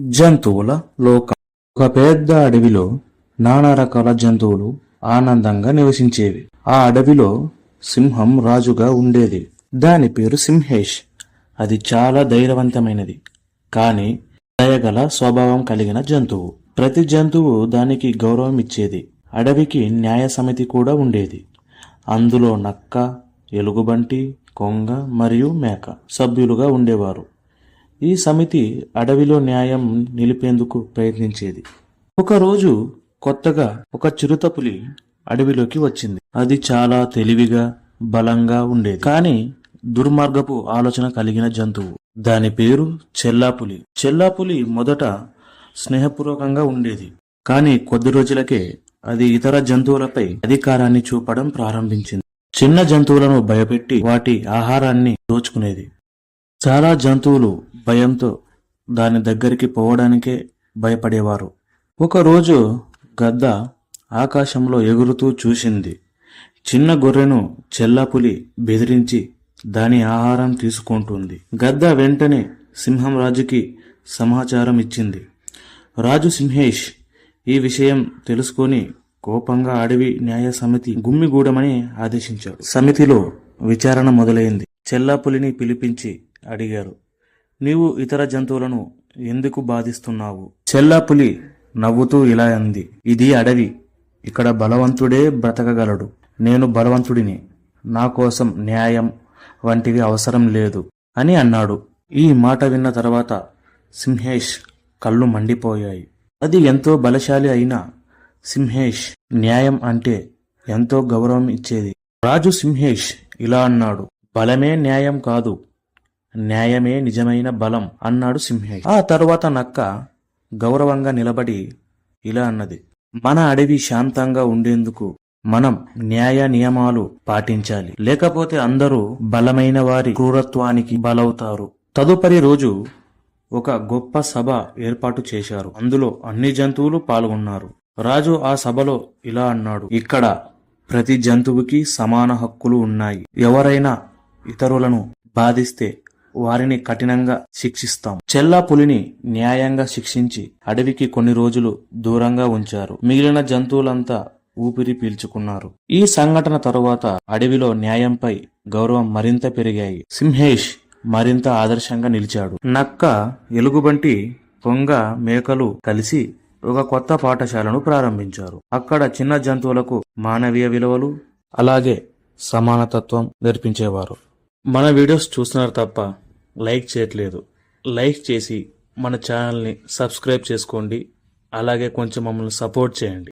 జంతువుల లోకం. ఒక పెద్ద అడవిలో నానా రకాల జంతువులు ఆనందంగా నివసించేవి. ఆ అడవిలో సింహం రాజుగా ఉండేది. దాని పేరు సింహేష్. అది చాలా ధైర్యవంతమైనది. కానీ దయగల స్వభావం కలిగిన జంతువు. ప్రతి జంతువు దానికి గౌరవం ఇచ్చేది. అడవికి న్యాయ సమితి కూడా ఉండేది. అందులో నక్క ఎలుగుబంటి కొంగ మరియు మేక సభ్యులుగా ఉండేవారు. ఈ సమితి అడవిలో న్యాయం నిలిపేందుకు ప్రయత్నించేది. ఒకరోజు కొత్తగా ఒక చిరుతపులి అడవిలోకి వచ్చింది. అది చాలా తెలివిగా బలంగా ఉండేది. కానీ దుర్మార్గపు ఆలోచన కలిగిన జంతువు. దాని పేరు చెల్లాపులి. చెల్లాపులి మొదట స్నేహపూర్వకంగా ఉండేది. కానీ కొద్ది రోజులకే అది ఇతర జంతువులపై అధికారాన్ని చూపడం ప్రారంభించింది. చిన్న జంతువులను భయపెట్టి వాటి ఆహారాన్ని దోచుకునేది. చాలా జంతువులు భయంతో దాని దగ్గరికి పోవడానికే భయపడేవారు. ఒకరోజు గద్ద ఆకాశంలో ఎగురుతూ చూసింది. చిన్న గొర్రెను చెల్లాపులి బెదిరించి దాని ఆహారం తీసుకుంటుంది. గద్ద వెంటనే సింహం రాజుకి సమాచారం ఇచ్చింది. రాజు సింహేష్ ఈ విషయం తెలుసుకొని కోపంగా అడవి న్యాయ సమితి గుమ్మిగూడమని ఆదేశించాడు సమితిలో విచారణ మొదలైంది. చెల్లాపులిని పిలిపించి అడిగారు. నీవు ఇతర జంతువులను ఎందుకు బాధిస్తున్నావు? చెల్లాపులి నవ్వుతూ ఇలా అంది. ఇది అడవి. ఇక్కడ బలవంతుడే బ్రతకగలడు. నేను బలవంతుడిని. నా కోసం న్యాయం వంటివి అవసరం లేదు అని అన్నాడు. ఈ మాట విన్న తర్వాత సింహేష్ కళ్ళు మండిపోయాయి. అది ఎంతో బలశాలి అయినా సింహేష్ న్యాయం అంటే ఎంతో గౌరవం ఇచ్చేది. రాజు సింహేష్ ఇలా అన్నాడు. బలమే న్యాయం కాదు. న్యాయమే నిజమైన బలం అన్నాడు సింహయ్య. ఆ తరువాత నక్క గౌరవంగా నిలబడి ఇలా అన్నది మన అడవి శాంతంగా ఉండేందుకు మనం న్యాయ నియమాలు పాటించాలి. లేకపోతే అందరూ బలమైన వారి క్రూరత్వానికి బలవుతారు. తదుపరి రోజు ఒక గొప్ప సభ ఏర్పాటు చేశారు. అందులో అన్ని జంతువులు పాల్గొన్నారు. రాజు ఆ సభలో ఇలా అన్నాడు ఇక్కడ ప్రతి జంతువుకి సమాన హక్కులు ఉన్నాయి. ఎవరైనా ఇతరులను బాధిస్తే వారిని కఠినంగా శిక్షిస్తాం. చెల్లా పులిని న్యాయంగా శిక్షించి అడవికి కొన్ని రోజులు దూరంగా ఉంచారు. మిగిలిన జంతువులంతా ఊపిరి పీల్చుకున్నారు. ఈ సంఘటన తరువాత అడవిలో న్యాయంపై గౌరవం మరింత పెరిగాయి. సింహేష్ మరింత ఆదర్శంగా నిలిచాడు. నక్క ఎలుగుబంటి కొంగ మేకలు కలిసి ఒక కొత్త పాఠశాలను ప్రారంభించారు. అక్కడ చిన్న జంతువులకు మానవీయ విలువలు అలాగే సమానతత్వం నేర్పించేవారు. మన వీడియోస్ చూస్తున్నారు తప్ప లైక్ చేయట్లేదు. లైక్ చేసి మన ఛానల్ని సబ్స్క్రైబ్ చేసుకోండి. అలాగే కొంచెం మమ్మల్ని సపోర్ట్ చేయండి.